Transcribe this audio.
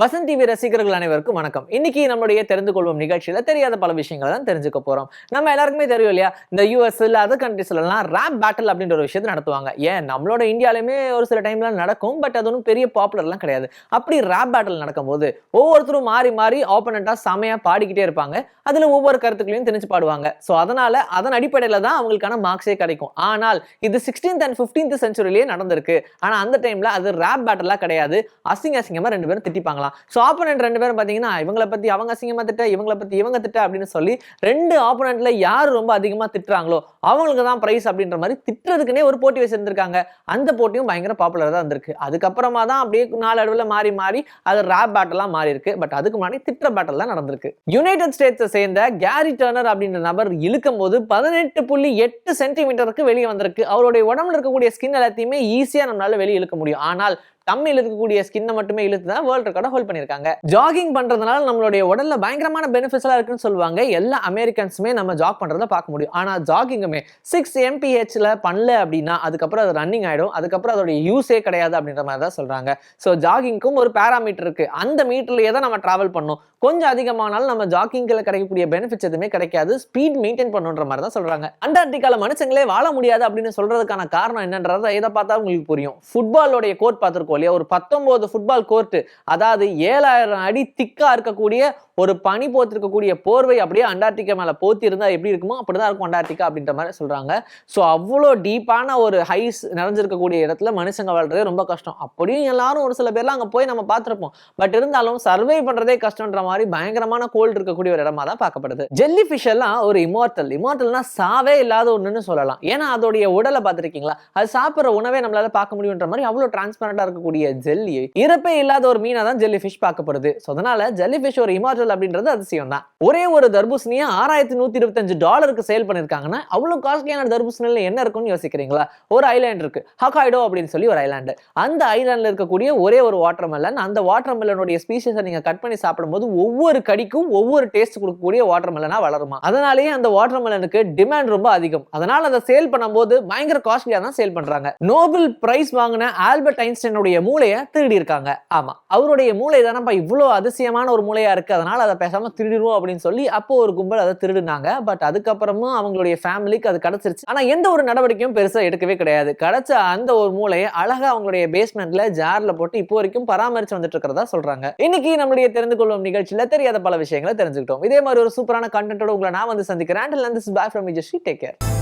Vasanth TV ரசிகர்கள் அனைவருக்கும் வணக்கம். இன்னைக்கு நம்மளுடைய தெரிந்து கொள்வோம் நிகழ்ச்சியில் தெரியாத பல விஷயங்களை தான் தெரிஞ்சுக்க போறோம். நம்ம எல்லாருக்குமே தெரியும் இல்லையா? இந்த யூஎஸ் இல்ல அதர் கண்ட்ரீஸ்ல எல்லாம் ரேப் பேட்டில் அப்படின்ற ஒரு விஷயத்தை நடத்துவாங்க. ஏன்? நம்மளோட இந்தியாலுமே ஒரு சில டைம்ல நடக்கும் பட் அது ஒன்றும் பெரிய பாப்புலர்லாம் கிடையாது. அப்படி ரேப் பேட்டில் நடக்கும்போது ஒவ்வொருத்தரும் மாறி மாறி ஆப்போனண்டா செமையா பாடிக்கிட்டே இருப்பாங்க. அதுல ஒவ்வொரு கருத்துக்களையும் தெரிஞ்சு பாடுவாங்க. ஸோ அதனால அதன் அடிப்படையில தான் அவங்களுக்கான மார்க்ஸே கிடைக்கும். ஆனால் இது சிக்ஸ்டீன்த் அண்ட் ஃபிஃப்டீன்த் சென்ச்சுரியிலேயே நடந்திருக்கு. ஆனா அந்த டைம்ல அது ரேப் பேட்டலா கிடையாது. அசிங்க அசிங்கமா ரெண்டு பேரும் திட்டிப்பாங்களாம். ஸோ ஆப்போனண்ட் ரெண்டு பேரும் பார்த்தீங்கன்னா இவங்கள பற்றி அவங்க அசிங்கமாக திட்ட இவங்கள பற்றி இவங்க திட்ட அப்படின்னு சொல்லி ரெண்டு ஆப்போனண்ட்ல யார் ரொம்ப அதிகமா திட்டுறாங்களோ அவங்களுக்கு தான் பிரைஸ் அப்படின்ற மாதிரி திட்டுறதுக்குன்னே ஒரு போட்டி வச்சுருந்துருக்காங்க. அந்த போட்டியும் பயங்கர பாப்புலர் தான் இருந்திருக்கு. அதுக்கப்புறமா தான் அப்படியே நாளடைவில் மாறி மாறி அது ரேப் பேட்டெல்லாம் மாறி இருக்கு பட் அதுக்கு முன்னாடி திட்டுற பேட்டல் தான் நடந்திருக்கு. யுனைடெட் ஸ்டேட்ஸை சேர்ந்த கேரி டர்னர் அப்படின்ற நபர் இழுக்கும் போது பதினெட்டு புள்ளி எட்டு சென்டிமீட்டருக்கு வெளியே வந்திருக்கு. அவருடைய உடம்புல இருக்கக்கூடிய ஸ்கின் எல்லாத்தையுமே ஈஸியா நம்மளால வெளியே இழுக்க முடியும். ஆனால் தம்மில் இருக்கக்கூடிய ஸ்கின்னை மட்டுமே இழுத்து தான் வேர்ல்ட் ரெக்கார்டை ஹோல்ட் பண்ணியிருக்காங்க. ஜாகிங் பண்றதுனால நம்மளுடைய உடல்ல பயங்கரமான பெனிஃபிட்ஸ் எல்லாம் இருக்குன்னு சொல்லுவாங்க. எல்லா அமெரிக்கன்ஸுமே நம்ம ஜாக் பண்றத பார்க்க முடியும். ஆனா ஜாகிங்குமே சிக்ஸ் எம்பிஹெச்ல பண்ணல அப்படின்னா அதுக்கப்புறம் அது ரன்னிங் ஆயிடும். அதுக்கப்புறம் அதோட யூஸே கிடையாது அப்படின்ற மாதிரி தான் சொல்றாங்க. ஸோ ஜாகிங்க்கும் ஒரு பேராமீட்டர் இருக்கு. அந்த மீட்டர்லயே தான் நம்ம டிராவல் பண்ணும் கொஞ்சம் அதிகமானாலும் நம்ம ஜாக்கிங்கில் கிடைக்கக்கூடிய பெனிஃபிட்ஸ் எதுவுமே கிடைக்காது. ஸ்பீட் மெயின்டைன் பண்ணுன்ற மாதிரி தான் சொல்றாங்க. அண்டார்டிகால மனுஷங்களே வாழ முடியாது அப்படின்னு சொல்றதுக்கான காரணம் என்னன்றதை இதை பார்த்தா உங்களுக்கு புரியும். ஃபுட்பாலோடைய கோர்ட் பார்த்துருக்கோம். இல்லையா ஒரு பத்தொன்பது ஃபுட்பால் கோர்ட்டு அதாவது ஏழாயிரம் அடி திக்கா இருக்கக்கூடிய ஒரு பனி போத்திருக்கக்கூடிய போர்வை அப்படியே அண்டார்டிகா மேல போத்தி இருந்தா எப்படி இருக்குமோ அப்படிதான் இருக்கும் அண்டார்டிகா அப்படின்ற மாதிரி சொல்றாங்க. ஸோ அவ்வளோ டீப்பான ஒரு ஹைஸ் நிறைஞ்சிருக்கக்கூடிய இடத்துல மனுஷங்க வாழ்றதே ரொம்ப கஷ்டம். அப்படியும் எல்லாரும் ஒரு சில பேர்லாம் அங்கே போய் நம்ம பார்த்துருப்போம். பட் இருந்தாலும் சர்வை பண்றதே கஷ்டன்ற மாதிரி பயங்கரமான கோல்டு இருக்கக்கூடிய ஒரு இடமா தான் பார்க்கப்படுது. ஜெல்லி ஃபிஷ் எல்லாம் ஒரு இமோர்டல் இமோர்டல்னா சாவே இல்லாத ஒன்றுன்னு சொல்லலாம். ஏன்னா அதோடைய உடலை பார்த்துருக்கீங்களா? அது சாப்பிட்ற உணவே நம்மளால பார்க்க முடியுன்ற மாதிரி அவ்வளோ டிரான்ஸ்பரண்டாக இருக்கக்கூடிய ஜெல்லி இறப்பே இல்லாத ஒரு மீனா தான் ஜெல்லி ஃபிஷ் பார்க்கப்படுது. ஸோ அதனால ஜெல்லி ஃபிஷ் ஒரு இமாச்சல் அப்படின்றது அதிசயம் தான் ஒரே ஒரு தர்பூசணியை ஆறாயிரத்தி நூத்தி இருபத்தஞ்சு டாலருக்கு சேல் பண்ணிருக்காங்கன்னா அவ்வளவு காஸ்ட்லியான தர்பூசணியில் என்ன இருக்கும்னு யோசிக்கிறீங்களா? ஒரு ஐலாண்ட் இருக்கு. ஹகாய்டோ அப்படின்னு சொல்லி ஒரு ஐலாண்டு. அந்த ஐலாண்டில் இருக்கக்கூடிய ஒரே ஒரு வாட்டர் மெலன் அந்த வாட்டர் மெலனுடைய ஸ்பீஷஸை நீங்கள் கட் பண்ணி சாப்பிடும்போது ஒவ்வொரு கடிக்கும் ஒவ்வொரு டேஸ்ட் கொடுக்கக்கூடிய வாட்டர் மெலனாக வளருமா? அதனாலேயே அந்த வாட்டர் மெலனுக்கு டிமாண்ட் ரொம்ப அதிகம். அதனால் அதை சேல் பண்ணும்போது பயங்கர காஸ்ட்லியாக தான் சேல் பண்றாங்க. நோபல் பிரைஸ் வாங்கின ஆல்பர்ட் ஐன்ஸ்டைனுடைய மூளையை திருடி இருக்காங்க ஆமா. அவருடைய மூளை தானப்பா இவ்வளோ அதிசயமான ஒரு மூளையா இருக்கு. அதனால அதை பேசாம திருடிடுவோம் அப்படின்னு சொல்லி அப்போ ஒரு கும்பல் அதை திருடினாங்க. பட் அதுக்கப்புறமும் அவங்களுடைய ஃபேமிலிக்கு அது கிடைச்சிருச்சு. ஆனா எந்த ஒரு நடவடிக்கையும் பெருசா எடுக்கவே கிடையாது. கிடைச்ச அந்த ஒரு மூளையை அழகா அவங்களுடைய பேஸ்மெண்ட்ல ஜார்ல போட்டு இப்போ வரைக்கும் பராமரிச்சு வந்துட்டு இருக்கிறதா சொல்றாங்க. இன்னைக்கு நம்மளுடைய தெரிந்து கொள்ளும் நிகழ்ச்சியில தெரியாத பல விஷயங்களை தெரிஞ்சுக்கிட்டோம். இதே மாதிரி ஒரு சூப்பரான கண்டென்ட்டோட உங்களை நான் வந்து சந்திக்கிறேன். And back from Vijay take care